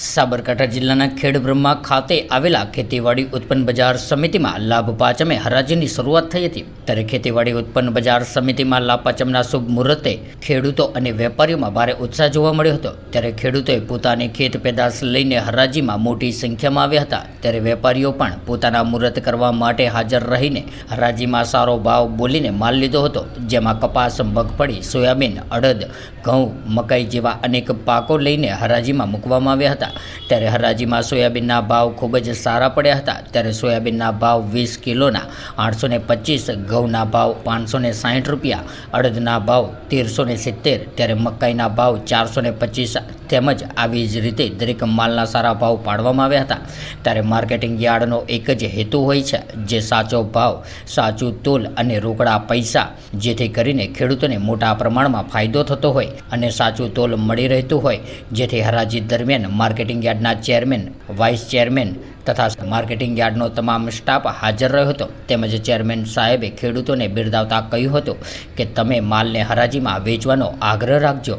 સાબરકાંઠા જિલ્લાના ખેડબ્રહ્મા ખાતે આવેલા ખેતીવાડી ઉત્પન્ન બજાર સમિતિમાં લાભ પાંચમે હરાજીની શરૂઆત થઈ હતી. ત્યારે ખેતીવાડી ઉત્પન્ન બજાર સમિતિમાં લાભ પાંચમના શુભ મુહૂર્તે ખેડૂતો અને વેપારીઓમાં ભારે ઉત્સાહ જોવા મળ્યો હતો. ત્યારે ખેડૂતોએ પોતાની ખેત પેદાશ લઈને હરાજીમાં મોટી સંખ્યામાં આવ્યા હતા. ત્યારે વેપારીઓ પણ પોતાના મુહૂર્ત કરવા માટે હાજર રહીને હરાજીમાં સારો ભાવ બોલીને માલ લીધો હતો. જેમાં કપાસ, મગફળી, સોયાબીન, અડદ, ઘઉં, મકાઈ જેવા અનેક પાકો લઈને હરાજીમાં મૂકવામાં આવ્યા હતા. ત્યારે હરાજીમાં સોયાબીનના ભાવ ખૂબ જ સારા પડ્યા હતા. ત્યારે સોયાબીનના ભાવ વીસ કિલોના આઠસો ને પચીસ, ઘઉંના ભાવ પાંચસો ને સાહીઠ રૂપિયા, અડદના ભાવ તેરસો ને સિત્તેર, ત્યારે મકાઈના ભાવ ચારસો ને પચીસ તેમજ આવી જ રીતે દરેક માલના સારા ભાવ પાડવામાં આવ્યા હતા. ત્યારે માર્કેટિંગ યાર્ડનો એક જ હેતુ હોય છે, જે સાચો ભાવ, સાચું તોલ અને રોકડા પૈસા, જેથી કરીને ખેડૂતોને મોટા પ્રમાણમાં ફાયદો થતો હોય અને સાચું તોલ મળી રહેતું હોય. જેથી હરાજી દરમિયાન માર્કેટિંગ યાર્ડના ચેરમેન, વાઇસ ચેરમેન તથા માર્કેટિંગ યાર્ડનો તમામ સ્ટાફ હાજર રહ્યો હતો. તેમજ ચેરમેન સાહેબે ખેડૂતોને બિરદાવતા કહ્યું હતું કે, તમે માલને હરાજીમાં વેચવાનો આગ્રહ રાખજો.